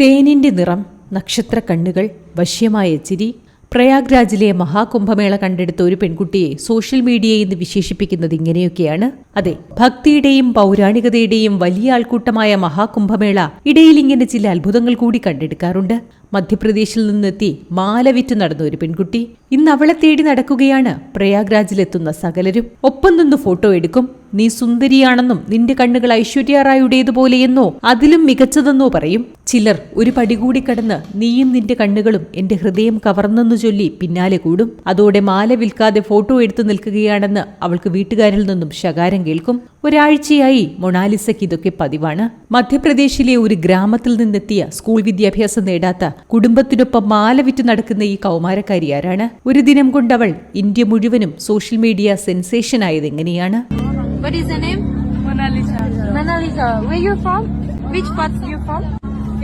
തേനിന്റെ നിറം നക്ഷത്ര കണ്ണുകൾ വശ്യമായ ചിരി. പ്രയാഗ്രാജിലെ മഹാകുംഭമേള കണ്ടെടുത്ത ഒരു പെൺകുട്ടിയെ സോഷ്യൽ മീഡിയയിൽ നിന്ന് വിശേഷിപ്പിക്കുന്നത് ഇങ്ങനെയൊക്കെയാണ്. അതെ ഭക്തിയുടെയും പൗരാണികതയുടെയും വലിയ ആൾക്കൂട്ടമായ മഹാകുംഭമേള ഇടയിൽ ഇങ്ങനെ ചില അത്ഭുതങ്ങൾ കൂടി കണ്ടെടുക്കാറുണ്ട്. മധ്യപ്രദേശിൽ നിന്നെത്തി മാല വിറ്റ് നടന്ന ഒരു പെൺകുട്ടി. ഇന്ന് അവളെ തേടി നടക്കുകയാണ്. പ്രയാഗ്രാജിലെത്തുന്ന സകലരും. ഒപ്പം നിന്ന് ഫോട്ടോ എടുക്കും. നീ സുന്ദരിയാണെന്നും നിന്റെ കണ്ണുകൾ ഐശ്വര്യ അതിലും മികച്ചതെന്നോ പറയും. ചിലർ ഒരു പടി കൂടി കടന്ന് നീയും നിന്റെ കണ്ണുകളും എന്റെ ഹൃദയം കവർന്നെന്നു ചൊല്ലി പിന്നാലെ കൂടും. അതോടെ മാല വിൽക്കാതെ ഫോട്ടോ എടുത്തു നിൽക്കുകയാണെന്ന് അവൾക്ക് വീട്ടുകാരിൽ നിന്നും ശകാരം കേൾക്കും. ഒരാഴ്ചയായി മൊണാലിസയ്ക്ക് ഇതൊക്കെ പതിവാണ്. മധ്യപ്രദേശിലെ ഒരു ഗ്രാമത്തിൽ നിന്നെത്തിയ സ്കൂൾ വിദ്യാഭ്യാസം നേടാത്ത കുടുംബത്തിനൊപ്പം മാല വിറ്റ് നടക്കുന്ന ഈ കൗമാരക്കാരി ആരാണ്? ഒരു ദിനം കൊണ്ടവൾ ഇന്ത്യ മുഴുവനും സോഷ്യൽ മീഡിയ സെൻസേഷൻ ആയത് എങ്ങനെയാണ്?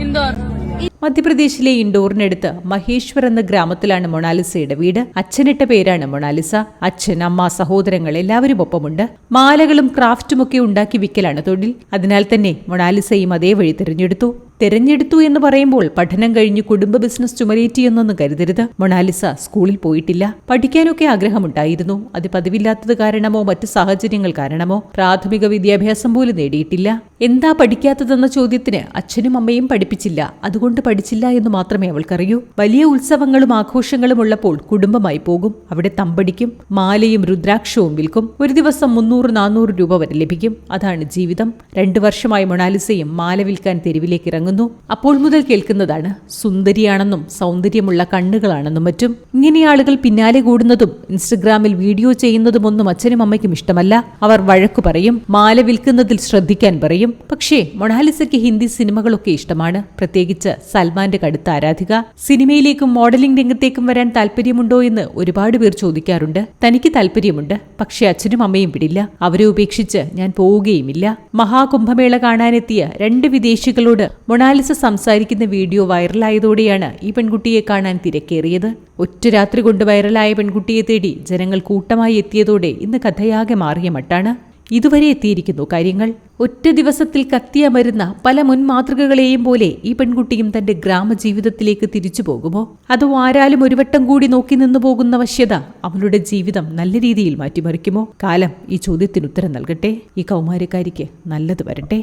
Indore. മധ്യപ്രദേശിലെ ഇൻഡോറിനടുത്ത് മഹേശ്വർ എന്ന ഗ്രാമത്തിലാണ് മൊണാലിസയുടെ വീട്. അച്ഛനിട്ട പേരാണ് മൊണാലിസ. അച്ഛൻ അമ്മ സഹോദരങ്ങൾ എല്ലാവരും ഒപ്പമുണ്ട്. മാലകളും ക്രാഫ്റ്റും ഒക്കെ ഉണ്ടാക്കി വിൽക്കലാണ് തൊഴിൽ. അതിനാൽ തന്നെ മൊണാലിസയും അതേ വഴി തിരഞ്ഞെടുത്തു. തിരഞ്ഞെടുത്തു എന്ന് പറയുമ്പോൾ പഠനം കഴിഞ്ഞ് കുടുംബ ബിസിനസ് ചുമലേറ്റിയെന്നൊന്നും കരുതരുത്. മൊണാലിസ സ്കൂളിൽ പോയിട്ടില്ല. പഠിക്കാനൊക്കെ ആഗ്രഹമുണ്ടായിരുന്നു. അത് പതിവില്ലാത്തത് കാരണമോ മറ്റു സാഹചര്യങ്ങൾ കാരണമോ പ്രാഥമിക വിദ്യാഭ്യാസം പോലും നേടിയിട്ടില്ല. എന്താ പഠിക്കാത്തതെന്ന ചോദ്യത്തിന് അച്ഛനും അമ്മയും പഠിപ്പിച്ചില്ല. അതുകൊണ്ട് പഠിച്ചില്ല എന്ന് മാത്രമേ അവൾക്കറിയൂ. വലിയ ഉത്സവങ്ങളും ആഘോഷങ്ങളും ഉള്ളപ്പോൾ കുടുംബമായി പോകും. അവിടെ തമ്പടിക്കും മാലയും രുദ്രാക്ഷവും വിൽക്കും. ഒരു ദിവസം മുന്നൂറ് നാനൂറ് രൂപ വരെ ലഭിക്കും. അതാണ് ജീവിതം. രണ്ടു വർഷമായി മൊണാലിസയും മാല വിൽക്കാൻ തെരുവിലേക്ക് ഇറങ്ങുന്നു അപ്പോൾ മുതൽ കേൾക്കുന്നതാണ്. സുന്ദരിയാണെന്നും സൗന്ദര്യമുള്ള കണ്ണുകളാണെന്നും മറ്റും. ഇങ്ങനെ ആളുകൾ പിന്നാലെ കൂടുന്നതും ഇൻസ്റ്റഗ്രാമിൽ വീഡിയോ ചെയ്യുന്നതും ഒന്നും അച്ഛനും അമ്മയ്ക്കും ഇഷ്ടമല്ല. അവർ വഴക്കു പറയും മാല വിൽക്കുന്നതിൽ ശ്രദ്ധിക്കാൻ പറയും. പക്ഷേ മൊണാലിസയ്ക്ക് ഹിന്ദി സിനിമകളൊക്കെ ഇഷ്ടമാണ്. പ്രത്യേകിച്ച് സൽമാന്റെ കടുത്ത ആരാധിക. സിനിമയിലേക്കും മോഡലിംഗ് രംഗത്തേക്കും വരാൻ താല്പര്യമുണ്ടോ എന്ന് ഒരുപാട് പേർ ചോദിക്കാറുണ്ട്. തനിക്ക് താല്പര്യമുണ്ട്. പക്ഷേ അച്ഛനും അമ്മയും വിടില്ല. അവരെ ഉപേക്ഷിച്ച് ഞാൻ പോവുകയുമില്ല. മഹാകുംഭമേള കാണാനെത്തിയ രണ്ട് വിദേശികളോട് മൊണാലിസ സംസാരിക്കുന്ന വീഡിയോ വൈറലായതോടെയാണ് ഈ പെൺകുട്ടിയെ കാണാൻ തിരക്കേറിയത്. ഒറ്റ രാത്രി കൊണ്ട് വൈറലായ പെൺകുട്ടിയെ തേടി ജനങ്ങൾ കൂട്ടമായി എത്തിയതോടെ ഇന്ന് കഥയാകെ മാറിയ മട്ടാണ്. ഇതുവരെ എത്തിയിരിക്കുന്നു കാര്യങ്ങൾ. ഒറ്റ ദിവസത്തിൽ കത്തിയമരുന്ന പല മുൻ മാതൃകകളെയും പോലെ ഈ പെൺകുട്ടിയും തന്റെ ഗ്രാമജീവിതത്തിലേക്ക് തിരിച്ചു പോകുമോ? അതോ ആരാലും ഒരു വട്ടം കൂടി നോക്കി നിന്നു പോകുന്ന വശ്യത അവളുടെ ജീവിതം നല്ല രീതിയിൽ മാറ്റിമറിക്കുമോ? കാലം ഈ ചോദ്യത്തിന് ഉത്തരം നൽകട്ടെ. ഈ കൗമാരക്കാരിക്ക് നല്ലത് വരട്ടെ.